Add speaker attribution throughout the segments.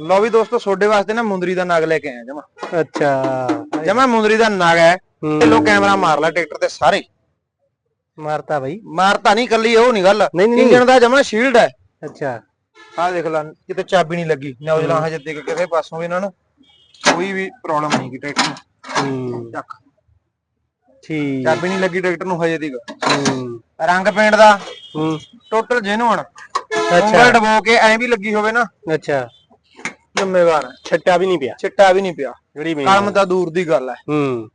Speaker 1: ਲਓ ਵੀ ਦੋਸਤੋ ਤੁਹਾਡੇ ਵਾਸਤੇ ਨਾ ਮੁੰਦਰੀ ਦਾ ਨਗ ਲੈ ਕੇ ਆਇਆ ਜਮਾ।
Speaker 2: ਅੱਛਾ।
Speaker 1: ਜਮਾ ਮੁੰਦਰੀ ਦਾ ਨਗ ਹੈ। ਤੇ ਲੋ ਕੈਮਰਾ ਮਾਰ ਲੈ ਟਰੈਕਟਰ ਤੇ ਸਾਰੇ।
Speaker 2: ਮਾਰਤਾ ਬਈ।
Speaker 1: ਮਾਰਤਾ ਨਹੀਂ ਕੱਲੀ ਉਹ ਨਹੀਂ ਗੱਲ।
Speaker 2: ਨਹੀਂ, ਨਹੀਂ।
Speaker 1: ਇੰਜਨ ਦਾ ਜਮਾ ਸ਼ੀਲਡ ਹੈ।
Speaker 2: ਅੱਛਾ।
Speaker 1: ਆਹ ਦੇਖ ਲੈ ਕਿਤੇ ਚਾਬੀ ਨਹੀਂ ਲੱਗੀ। ਨੌਜਵਾਨ ਹਜੇ ਤੱਕ ਕਿਸੇ ਪਾਸੋਂ ਵੀ ਇਹਨਾਂ ਨੂੰ ਕੋਈ ਵੀ ਪ੍ਰੋਬਲਮ ਨਹੀਂ ਕੀ ਟਰੈਕਟਰ ਨੂੰ।
Speaker 2: ਹੂੰ।
Speaker 1: ਚੱਕ।
Speaker 2: ਠੀਕ।
Speaker 1: ਚਾਬੀ ਨਹੀਂ ਲੱਗੀ ਟਰੈਕਟਰ ਨੂੰ ਹਜੇ ਤੱਕ
Speaker 2: ਹੂੰ।
Speaker 1: ਰੰਗ ਪੇਂਟ ਦਾ।
Speaker 2: ਹੂੰ।
Speaker 1: ਟੋਟਲ ਜੈਨੂਨ
Speaker 2: ਅੱਛਾ।
Speaker 1: ਉਂਗਲ ਡਬੋ ਕੇ ਐਂ ਵੀ ਲੱਗੀ ਹੋਵੇ ਨਾ।
Speaker 2: ਅੱਛਾ।
Speaker 1: ਜ਼ਿੰਮੇਵਾਰ ਹੈ
Speaker 2: ਛੱਟਾ ਵੀ ਨਹੀਂ ਪਿਆ।
Speaker 1: ਚਿੱਟਾ ਵੀ ਨਹੀਂ ਪਿਆ।
Speaker 2: ਜਿਹੜੀ ਮੇਨ
Speaker 1: ਕਲਮ ਤਾਂ ਦੂਰ ਦੀ ਗੱਲ ਹੈ
Speaker 2: ਹੂੰ।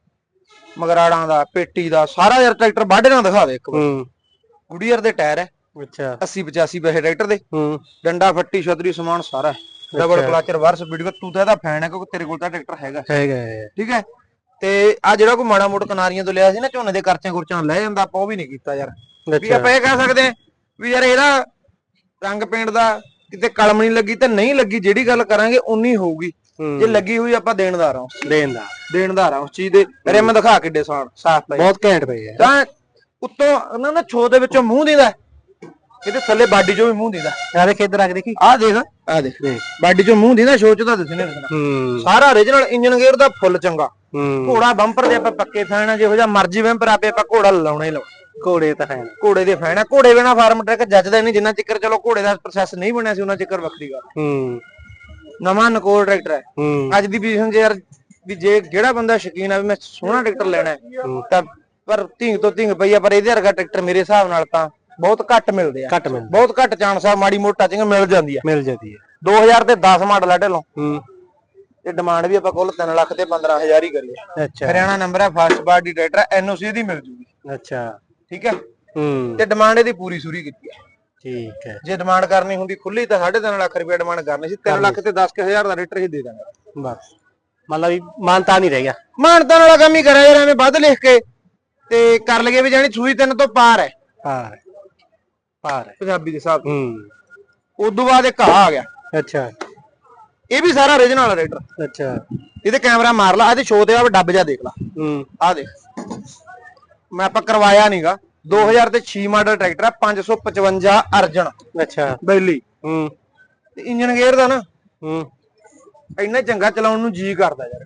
Speaker 1: ਮਗਰਾੜਾਂ ਦਾ ਪੇਟੀ ਦਾ ਸਾਰਾ ਯਾਰ ਟਰੈਕਟਰ ਵਾਢੇ ਨਾਲ ਦਿਖਾ ਦੇ ਇੱਕ ਵਾਰ।
Speaker 2: ਹੂੰ।
Speaker 1: ਗੁਡੀਅਰ ਦੇ ਟਾਇਰ ਹੈ
Speaker 2: ਅੱਛਾ।
Speaker 1: 80 85 ਪੈਸੇ ਟਰੈਕਟਰ ਦੇ।
Speaker 2: ਹੂੰ।
Speaker 1: ਡੰਡਾ ਫੱਟੀ ਛਤਰੀ ਸਮਾਨ ਸਾਰਾ। ਹੈ ਡਬਲ
Speaker 2: ਅੱਛਾ।
Speaker 1: ਕਲਚ ਰਿਵਰਸ ਵੀਡੀਓ ਤੂੰ ਤਾਂ ਇਹਦਾ ਫੈਨ ਹੈ ਕਿਉਂਕਿ ਤੇਰੇ ਕੋਲ ਤਾਂ ਟਰੈਕਟਰ ਹੈਗਾ।
Speaker 2: ਹੈਗਾ ਹੈ।
Speaker 1: ਠੀਕ ਹੈ ਤੇ ਆ ਜਿਹੜਾ ਕੋਈ ਮਾੜਾ ਮੋਟਾ ਕਿਨਾਰੀਆਂ ਤੋਂ ਲਿਆ ਸੀ ਨਾ ਝੋਨੇ ਦੇ ਕਰਚਾਂ ਕੁਰਚਾਂ ਲੈ ਜਾਂਦਾ ਆਪਾਂ ਉਹ ਵੀ ਨਹੀਂ ਕੀਤਾ ਯਾਰ। ਵੀ
Speaker 2: ਅੱਛਾ।
Speaker 1: ਆਪਾਂ ਇਹ ਕਹਿ ਸਕਦੇ ਹਾਂ ਵੀ ਯਾਰ ਇਹਦਾ ਰੰਗ ਪੇਂਟ ਦਾ ਕਿਤੇ ਕਲਮ ਨਹੀਂ ਲੱਗੀ ਤੇ ਨਹੀਂ ਲੱਗੀ ਜਿਹੜੀ ਗੱਲ ਕਰਾਂਗੇ ਉਨੀ ਹੋਊਗੀ। ਜੇ ਲੱਗੀ ਹੋਈ ਆਪਾਂ ਦੇਣਦਾਰ ਹਾਂ।
Speaker 2: ਦੇਣ ਦਾ
Speaker 1: ਦੇਣਦਾਰ ਹਾਂ ਉਸ ਚੀਜ਼ ਦੇ। ਰਿਮ ਦਿਖਾ ਕਿੱਡੇ ਸਾਨ ਸਾਫ਼ ਪਏ।
Speaker 2: ਬਹੁਤ ਘੈਂਟ ਪਈ ਹੈ
Speaker 1: ਤਾਂ ਉੱਤੋਂ ਉਹਨਾਂ ਦਾ ਛੋ ਦੇ ਵਿੱਚੋਂ ਮੂੰਹ ਦਿੰਦਾ। ਇਹਦੇ ਥੱਲੇ ਬਾਡੀ ਚੋਂ ਵੀ ਮੂੰਹ ਦਿੰਦਾ।
Speaker 2: ਆ ਦੇਖ ਇੱਧਰ ਆ ਕੇ ਦੇਖੀ?
Speaker 1: ਆਹ ਦੇਖ। ਆਹ ਦੇਖ ਬਾਡੀ ਚੋਂ ਮੂੰਹ ਦਿੰਦਾ ਸ਼ੋ ਚ ਤਾਂ ਦਿਸਣੇ ਦਿਸਣਾ।
Speaker 2: ਹੂੰ।
Speaker 1: ਸਾਰਾ origignal ਇੰਜਨ ਗੇਅਰ ਦਾ ਫੁੱਲ ਚੰਗਾ। ਘੋੜਾ ਬੰਪਰ ਦੇ ਆਪਾਂ ਪੱਕੇ ਫੈਨ ਆ ਜਿਹੋ ਜਿਹਾ ਮਰਜ਼ੀ ਬੰਪਰ ਆਪੇ ਆਪਾਂ ਘੋੜਾ ਲਾਉਣਾ ਹੀ ਲਾਉਣਾ।
Speaker 2: ਘੋੜੇ ਤਾਂ ਹੈ
Speaker 1: ਘੋੜੇ ਦੇ ਫੈਨ ਆ। ਘੋੜੇ ਬਿਨਾ ਫਾਰਮ ਟਰੈਕ ਜੱਜਦਾ ਨਹੀਂ। ਜਿੰਨਾ ਚਿਕਰ ਚਲੋ ਘੋੜੇ ਦਾ ਪ੍ਰੋਸੈਸ ਨਹੀਂ ਬਣਿਆ ਸੀ ਉਹਨਾਂ ਚਿਕਰ ਵੱਖਰੀ ਗੱਲ।
Speaker 2: ਹੂੰ।
Speaker 1: ਨਵਾਂ ਨਕੋਲ ਟਰੈਕਟਰ ਹੈ।
Speaker 2: ਹੂੰ।
Speaker 1: ਅੱਜ ਦੀ ਪੋਜੀਸ਼ਨ 'ਚ ਯਾਰ ਵੀ ਜੇ ਜਿਹੜਾ ਬੰਦਾ ਸ਼ਕੀਨ ਆ ਵੀ ਮੈਂ ਸੋਹਣਾ ਟਰੈਕਟਰ ਲੈਣਾ ਹੈ, ਤਾਂ ਪਰ ਧਿੰਗ ਤੋਂ ਧਿੰਗ ਪਈ ਆ ਪਰ ਇਹਦੇ ਵਰਗਾ ਟਰੈਕਟਰ ਮੇਰੇ ਹਿਸਾਬ ਨਾਲ ਤਾਂ ਬਹੁਤ ਘੱਟ ਮਿਲਦੇ ਆ।
Speaker 2: ਘੱਟ ਮਿਲ
Speaker 1: ਬਹੁਤ ਘੱਟ ਚਾਂਸ ਆ ਮਾੜੀ ਮੋਟੀ ਟੱਚਿੰਗ ਮਿਲ ਜਾਂਦੀ ਆ।
Speaker 2: ਮਿਲ ਜਾਂਦੀ ਹੈ
Speaker 1: 2000 ਤੇ 10 ਮਾਡਲ ਆ ਢਿੱਲੋਂ।
Speaker 2: ਹੂੰ।
Speaker 1: ਤੇ ਡਿਮਾਂਡ ਵੀ ਆਪਾਂ ਕੁੱਲ 3 ਲੱਖ ਤੇ 15000 ਹੀ ਕਰੀਏ।
Speaker 2: ਅੱਛਾ।
Speaker 1: ਹਰਿਆਣਾ ਨੰਬਰ ਹੈ ਫਸਟ ਪਾਰਟੀ ਟਰੈਕਟਰ ਐਨਓਸੀ ਦੀ ਮਿਲ ਜੂਗੀ।
Speaker 2: ਅੱਛਾ।
Speaker 1: ਠੀਕ ਹੈ?
Speaker 2: ਹੂੰ।
Speaker 1: ਤੇ ਡਿਮਾਂਡ ਇਹਦੀ ਪੂਰੀ ਸੂਰੀ ਕੀਤੀ ਹੈ।
Speaker 2: ਠੀਕ ਹੈ।
Speaker 1: ਜੇ ਡਿਮਾਂਡ ਕਰਨੀ ਹੁੰਦੀ ਖੁੱਲੀ ਤਾਂ 3.5 ਲੱਖ ਰੁਪਏ ਡਿਮਾਂਡ ਕਰਨੀ ਸੀ। 3 ਲੱਖ ਤੇ 10000 ਦਾ ਰੇਟਰ ਹੀ ਦੇ ਦਾਂਗੇ।
Speaker 2: ਬਸ। ਮਤਲਬ ਵੀ ਮਾਨਤਾ ਨਹੀਂ ਰਹਿ ਗਿਆ
Speaker 1: ਮਾਨਤਾਂ ਵਾਲਾ ਕੰਮ ਹੀ ਕਰਿਆ ਯਾਰ ਐਵੇਂ ਵੱਧ ਲਿਖ ਕੇ। ਤੇ ਕਰ ਲਗੇ ਵੀ ਜਾਨੀ ਸੂਈ ਤਿੰਨ ਤੋਂ ਪਾਰ ਹੈ।
Speaker 2: ਪਾਰ ਪਾਰ ਹੈ।
Speaker 1: ਪੰਜਾਬੀ ਦੇ ਹਿਸਾਬ
Speaker 2: ਹੂੰ।
Speaker 1: ਉਦੋਂ ਬਾਅਦ ਇੱਕ ਆ ਗਿਆ।
Speaker 2: ਅੱਛਾ।
Speaker 1: ਇਹ ਵੀ ਸਾਰਾ origignal ਰੇਟਰ
Speaker 2: ਅੱਛਾ।
Speaker 1: ਇਹਦੇ ਕੈਮਰਾ ਮਾਰ ਲਾ ਇਹਦੇ ਸ਼ੋਅ ਤੇ ਆ ਡੱਬ ਜਾ ਦੇਖ ਲਾ।
Speaker 2: ਹੂੰ।
Speaker 1: ਆ ਦੇਖ। ਮੈਂ ਆਪਾਂ ਕਰਵਾਇਆ ਨਹੀਂਗਾ 2000 ਤੇ 6 ਮਾਡਲ ਟਰੈਕਟਰ ਆ 555 ਅਰਜਨ।
Speaker 2: ਅੱਛਾ।
Speaker 1: ਬੈਲੀ।
Speaker 2: ਹੂੰ।
Speaker 1: ਤੇ ਇੰਜਨ ਗੇਅਰ ਦਾ ਨਾ
Speaker 2: ਹੂੰ।
Speaker 1: ਇੰਨਾ ਚੰਗਾ ਚਲਾਉਣ ਨੂੰ ਜੀ ਕਰਦਾ ਯਾਰ।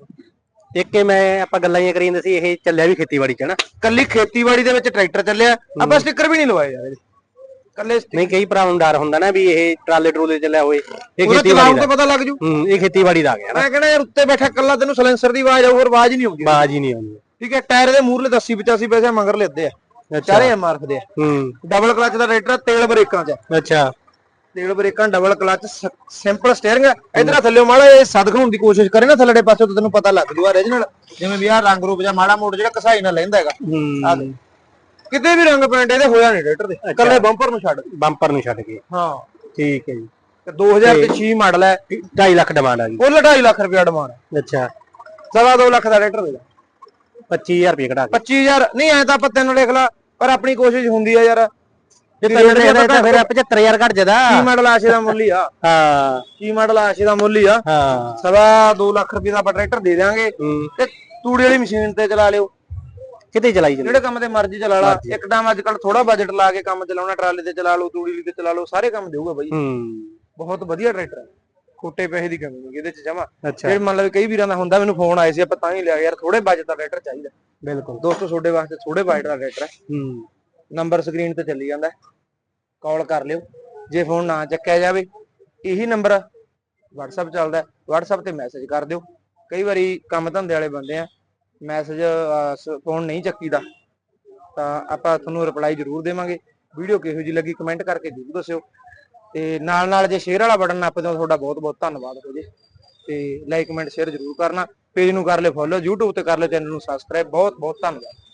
Speaker 2: ਇੱਕ ਇਹ ਮੈਂ ਆਪਾਂ ਗੱਲਾਂ ਹੀ ਕਰੀ ਜਾਂਦੇ ਸੀ ਇਹ ਚੱਲਿਆ ਵੀ ਖੇਤੀਬਾੜੀ ਚ ਨਾ
Speaker 1: ਕੱਲੀ ਖੇਤੀਬਾੜੀ ਦੇ ਵਿੱਚ ਟਰੈਕਟਰ ਚੱਲਿਆ ਆਪਾਂ ਸਟicker ਵੀ ਨਹੀਂ ਲਵਾਏ ਯਾਰ ਕੱਲੇ
Speaker 2: ਨਹੀਂ ਕਈ ਭਰਾਵਾਂ ਨੂੰ ਡਰ ਹੁੰਦਾ ਨਾ ਵੀ ਇਹ ਟਰਾਲੇ ਟਰੂਲੇ ਚੱਲਿਆ ਹੋਏ ਇਹ ਖੇਤੀਬਾੜੀ ਦਾ।
Speaker 1: ਪਤਾ ਲੱਗ ਜੂ।
Speaker 2: ਹੂੰ ਇਹ ਖੇਤੀਬਾੜੀ ਦਾ ਆ ਗਿਆ ਨਾ।
Speaker 1: ਮੈਂ ਕਹਿੰਦਾ ਯਾਰ ਉੱਤੇ ਬੈਠਾ ਕੱਲਾ ਤੈਨੂੰ ਸਲੈਂਸਰ ਦੀ ਆਵਾਜ਼ ਆਊ ਹੋਰ ਆਵਾਜ਼ ਹੀ ਨਹੀਂ ਆਉਂਦੀ।
Speaker 2: ਬਾਜ ਹੀ ਨਹੀਂ ਆਉਂਦੀ।
Speaker 1: ਠੀਕ ਹੈ ਟਾਇਰ ਦੇ ਮੂਰਲੇ 80 85 ਪੈਸੇ ਮੰਗਰ ਲੈਦੇ ਆ। ਚਾਰੇ ਐਮਆਰਐਫ ਦੇ
Speaker 2: ਹੂੰ।
Speaker 1: ਡਬਲ ਕਲਚ ਦਾ ਰੇਟਰ ਤੇਲ ਬ੍ਰੇਕਾਂ 'ਚ।
Speaker 2: ਅੱਛਾ।
Speaker 1: ਤੇਲ ਬ੍ਰੇਕਾਂ ਡਬਲ ਕਲਚ ਸਿੰਪਲ ਸਟੀਅਰਿੰਗ ਇਧਰ ਥੱਲੇ ਮਾੜਾ ਇਹ ਸਦਕ ਹੋਣ ਦੀ ਕੋਸ਼ਿਸ਼ ਕਰੇ ਨਾ ਥੱਲੜੇ ਪਾਸੇ ਤੋਂ ਤੈਨੂੰ ਪਤਾ ਲੱਗ ਜੂਗਾ origignal ਜਿਵੇਂ ਵੀ ਆ ਰੰਗ ਰੂਪ ਜਾਂ ਮਾੜਾ ਮੋੜ ਜਿਹੜਾ ਕਸਾਈ ਨਾਲ ਲੈਂਦਾ ਹੈਗਾ। ਆ ਦੇ ਕਿਤੇ ਵੀ ਰੰਗ ਪੈਂਟ ਇਹਦੇ ਹੋਇਆ ਨਹੀਂ ਰੇਟਰ ਦੇ। ਕੱਲੇ ਬੰਪਰ ਨੂੰ ਛੱਡ।
Speaker 2: ਬੰਪਰ ਨੂੰ ਛੱਡ ਕੇ।
Speaker 1: ਹਾਂ।
Speaker 2: ਠੀਕ ਹੈ ਜੀ।
Speaker 1: ਤੇ 2000 ਤੇ 6 ਮਾਡਲ ਹੈ।
Speaker 2: 2.5 ਲੱਖ ਡਿਮਾਂਡ ਆ ਗਈ
Speaker 1: ਉਹ 2.5 ਲੱਖ ਰੁਪਇਆ ਡਿਮਾਂਡ
Speaker 2: ਅੱਛਾ।
Speaker 1: ਸਵਾ 2 ਲੱਖ ਦਾ ਰੇਟਰ ਦੇ।
Speaker 2: 25000 ਰੁਪਏ ਘਟਾ ਕੇ।
Speaker 1: 25000 ਨਹੀਂ ਐ ਤਾਂ ਆਪਾਂ ਤੈਨੂੰ ਲਿਖ ਲਾ। ਪਰ ਆਪਣੀ ਕੋਸ਼ਿਸ਼ ਹੁੰਦੀ ਆ ਯਾਰ।
Speaker 2: ਜੇ ਤੈਨੂੰ ਦੇਖਦਾ ਤਾਂ ਫਿਰ 75000 ਘਟ ਜਦਾ।
Speaker 1: ਕੀ ਮਾਡਲ ਆਸ਼ੇ ਦਾ ਮੁੱਲ ਹੀ ਆ।
Speaker 2: ਹਾਂ।
Speaker 1: ਕੀ ਮਾਡਲ ਆਸ਼ੇ ਦਾ ਮੁੱਲ ਹੀ ਆ।
Speaker 2: ਹਾਂ।
Speaker 1: ਸਵਾ 2 ਲੱਖ ਰੁਪਏ ਦਾ ਆਪਾਂ ਟਰੈਕਟਰ ਦੇ ਦਿਆਂਗੇ।
Speaker 2: ਹੂੰ।
Speaker 1: ਤੇ ਤੂੜੀ ਵਾਲੀ ਮਸ਼ੀਨ ਤੇ ਚਲਾ ਲਿਓ।
Speaker 2: ਕਿਤੇ ਚਲਾਈ ਜਾਂਦੇ
Speaker 1: ਜਿਹੜੇ ਕੰਮ ਤੇ ਮਰਜ਼ੀ ਚਲਾ ਲਾ। ਇੱਕ ਟਾਈਮ ਅੱਜ ਕੱਲ ਥੋੜਾ ਬਜਟ ਲਾ ਕੇ ਕੰਮ ਚਲਾਉਣਾ ਟਰਾਲੇ ਤੇ ਚਲਾ ਲਓ ਤੂੜੀ ਤੇ ਚਲਾ ਲਓ ਸਾਰੇ ਕੰਮ ਦੇਊਗਾ ਬਾਈ।
Speaker 2: ਹੂੰ।
Speaker 1: ਬਹੁਤ ਵਧੀਆ ਟਰੈਕਟਰ ਹੈ ਖੋਟੇ ਪੈਸੇ ਦੀ ਕਮੀ ਨਹੀਂ ਇਹਦੇ ਚ ਜਮਾ।
Speaker 2: ਅੱਛਾ।
Speaker 1: ਜੇ ਮੰਨ ਲਓ ਕਈ ਵੀਰਾਂ ਦਾ ਹੁੰਦਾ ਮੈਨੂੰ ਫੋਨ ਆਏ ਸੀ ਆਪਾਂ ਤਾਂ ਹੀ ਲਿਆ ਯਾਰ ਥੋੜੇ ਬਜਟ ਦਾ ਟਰੈਕਟਰ ਚਾਹੀਦਾ।
Speaker 2: ਬਿਲਕੁਲ।
Speaker 1: ਦੋਸਤੋ ਤੁਹਾਡੇ ਵਾਸਤੇ ਥੋੜੇ ਬਜਟ ਦਾ ਟਰੈਕਟਰ ਹੈ।
Speaker 2: ਹੂੰ।
Speaker 1: ਨੰਬਰ ਸਕਰੀਨ ਤੇ ਚੱਲੀ ਜਾਂਦਾ ਕਾਲ ਕਰ ਲਿਓ। ਜੇ ਫੋਨ ਨਾ ਚੱਕਿਆ ਜਾਵੇ ਇਹੀ ਨੰਬਰ WhatsApp ਚੱਲਦਾ WhatsApp ਤੇ ਮੈਸੇਜ ਕਰ ਦਿਓ। ਕਈ ਵਾਰੀ ਕੰਮ ਧੰਦੇ ਵਾਲੇ ਬੰਦੇ ਆ ਮੈਸੇਜ ਫੋਨ ਨਹੀਂ ਚੱਕੀਦਾ ਤਾਂ ਆਪਾਂ ਤੁਹਾਨੂੰ ਰਿਪਲਾਈ ਜ਼ਰੂਰ ਦੇਵਾਂਗੇ। ਵੀਡੀਓ ਕਿਹੋ ਜੀ ਲੱਗੀ ਕਮੈਂਟ ਕਰਕੇ ਜ਼ਰੂਰ ਦੱਸਿਓ। ਤੇ ਨਾਲ ਨਾਲ ਜੇ ਸ਼ੇਅਰ ਵਾਲਾ ਬਟਨ ਨੱਪ ਹੋ ਤੁਹਾਡਾ ਬਹੁਤ ਬਹੁਤ ਧੰਨਵਾਦ ਹੋ ਜੇ। ਤੇ ਲਾਈਕ ਕਮੈਂਟ ਸ਼ੇਅਰ ਜ਼ਰੂਰ ਕਰਨਾ। ਪੇਜ ਨੂੰ ਕਰ ਲਿਓ ਫੋਲੋ YouTube ਤੇ ਕਰ ਲਿਓ ਚੈਨਲ ਨੂੰ ਸਬਸਕ੍ਰਾਈਬ ਬਹੁਤ ਬਹੁਤ ਧੰਨਵਾਦ।